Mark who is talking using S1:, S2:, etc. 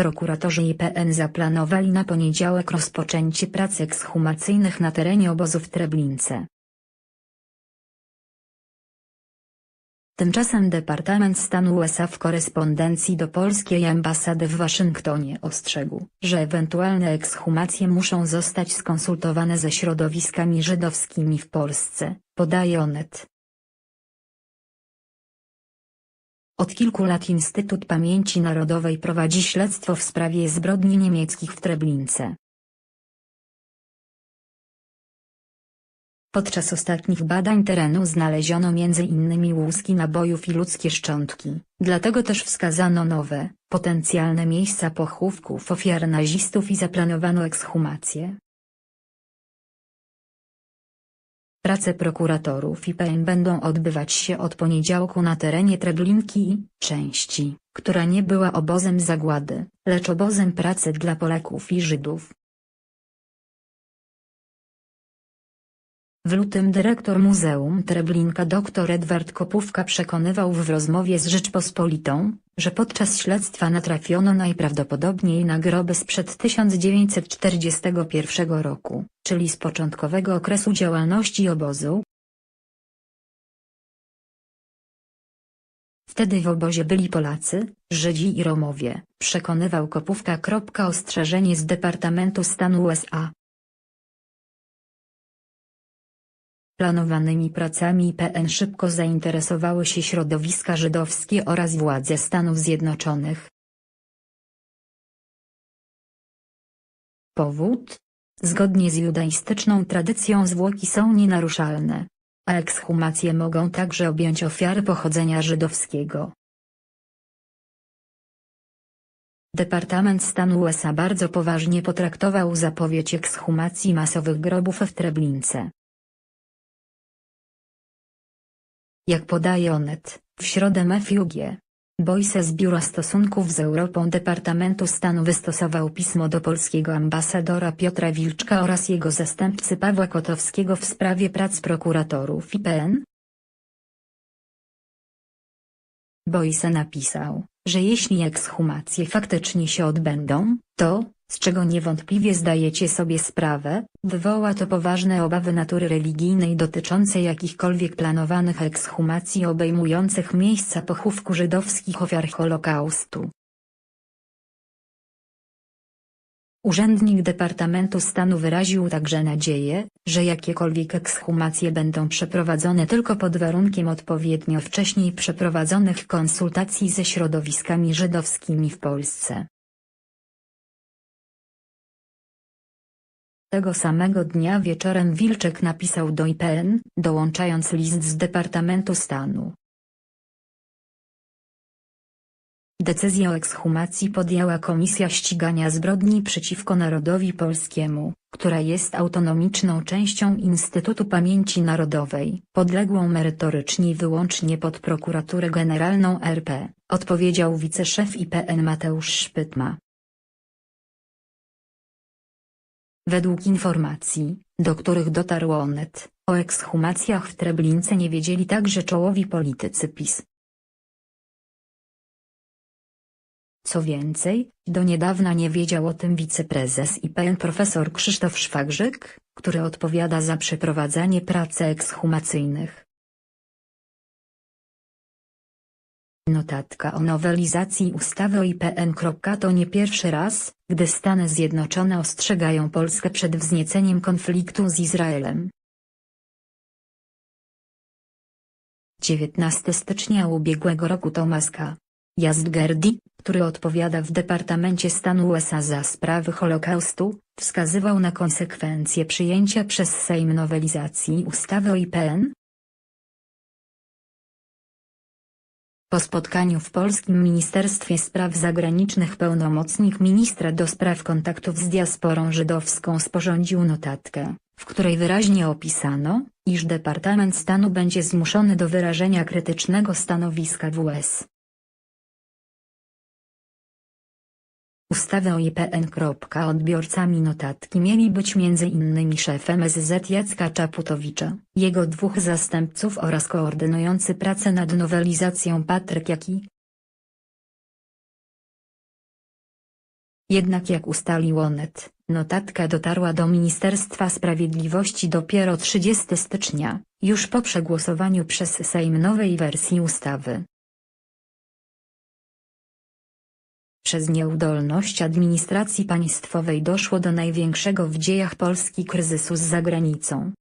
S1: Prokuratorzy IPN zaplanowali na poniedziałek rozpoczęcie prac ekshumacyjnych na terenie obozu w Treblince. Tymczasem Departament Stanu USA w korespondencji do polskiej ambasady w Waszyngtonie ostrzegł, że ewentualne ekshumacje muszą zostać skonsultowane ze środowiskami żydowskimi w Polsce, podaje Onet. Od kilku lat Instytut Pamięci Narodowej prowadzi śledztwo w sprawie zbrodni niemieckich w Treblince. Podczas ostatnich badań terenu znaleziono m.in. łuski nabojów i ludzkie szczątki, dlatego też wskazano nowe, potencjalne miejsca pochówków ofiar nazistów i zaplanowano ekshumację. Prace prokuratorów IPN będą odbywać się od poniedziałku na terenie Treblinki, części, która nie była obozem zagłady, lecz obozem pracy dla Polaków i Żydów. W lutym dyrektor Muzeum Treblinka dr Edward Kopówka przekonywał w rozmowie z Rzeczpospolitą, że podczas śledztwa natrafiono najprawdopodobniej na groby sprzed 1941 roku, czyli z początkowego okresu działalności obozu. Wtedy w obozie byli Polacy, Żydzi i Romowie, przekonywał Kopówka. Ostrzeżenie z Departamentu Stanu USA. Planowanymi pracami PN szybko zainteresowały się środowiska żydowskie oraz władze Stanów Zjednoczonych. Powód? Zgodnie z judaistyczną tradycją zwłoki są nienaruszalne, a ekshumacje mogą także objąć ofiary pochodzenia żydowskiego. Departament Stanu USA bardzo poważnie potraktował zapowiedź ekshumacji masowych grobów w Treblince. Jak podaje Onet, w środę G. Boyce z Biura Stosunków z Europą Departamentu Stanu wystosował pismo do polskiego ambasadora Piotra Wilczka oraz jego zastępcy Pawła Kotowskiego w sprawie prac prokuratorów IPN. Boyce napisał, że jeśli ekshumacje faktycznie się odbędą, to, z czego niewątpliwie zdajecie sobie sprawę, wywoła to poważne obawy natury religijnej dotyczące jakichkolwiek planowanych ekshumacji obejmujących miejsca pochówku żydowskich ofiar Holokaustu. Urzędnik Departamentu Stanu wyraził także nadzieję, że jakiekolwiek ekshumacje będą przeprowadzone tylko pod warunkiem odpowiednio wcześniej przeprowadzonych konsultacji ze środowiskami żydowskimi w Polsce. Tego samego dnia wieczorem Wilczek napisał do IPN, dołączając list z Departamentu Stanu. Decyzję o ekshumacji podjęła Komisja Ścigania Zbrodni przeciwko Narodowi Polskiemu, która jest autonomiczną częścią Instytutu Pamięci Narodowej, podległą merytorycznie wyłącznie pod Prokuraturę Generalną RP, odpowiedział wiceszef IPN Mateusz Szpytma. Według informacji, do których dotarł Onet, o ekshumacjach w Treblince nie wiedzieli także czołowi politycy PiS. Co więcej, do niedawna nie wiedział o tym wiceprezes IPN profesor Krzysztof Szwagrzyk, który odpowiada za przeprowadzanie prac ekshumacyjnych. Notatka o nowelizacji ustawy o IPN. To nie pierwszy raz, gdy Stany Zjednoczone ostrzegają Polskę przed wznieceniem konfliktu z Izraelem. 19 stycznia ubiegłego roku Thomas K. Jazdgerdi, który odpowiada w Departamencie Stanu USA za sprawy Holokaustu, wskazywał na konsekwencje przyjęcia przez Sejm nowelizacji ustawy o IPN, Po spotkaniu w Polskim Ministerstwie Spraw Zagranicznych pełnomocnik ministra do spraw kontaktów z diasporą żydowską sporządził notatkę, w której wyraźnie opisano, iż Departament Stanu będzie zmuszony do wyrażenia krytycznego stanowiska WS. Ustawę IPN. Odbiorcami notatki mieli być m.in. szef MSZ Jacka Czaputowicza, jego dwóch zastępców oraz koordynujący pracę nad nowelizacją Patryk Jaki, Jednak jak ustalił Onet, notatka dotarła do Ministerstwa Sprawiedliwości dopiero 30 stycznia, już po przegłosowaniu przez Sejm nowej wersji ustawy. Przez nieudolność administracji państwowej doszło do największego w dziejach Polski kryzysu z zagranicą.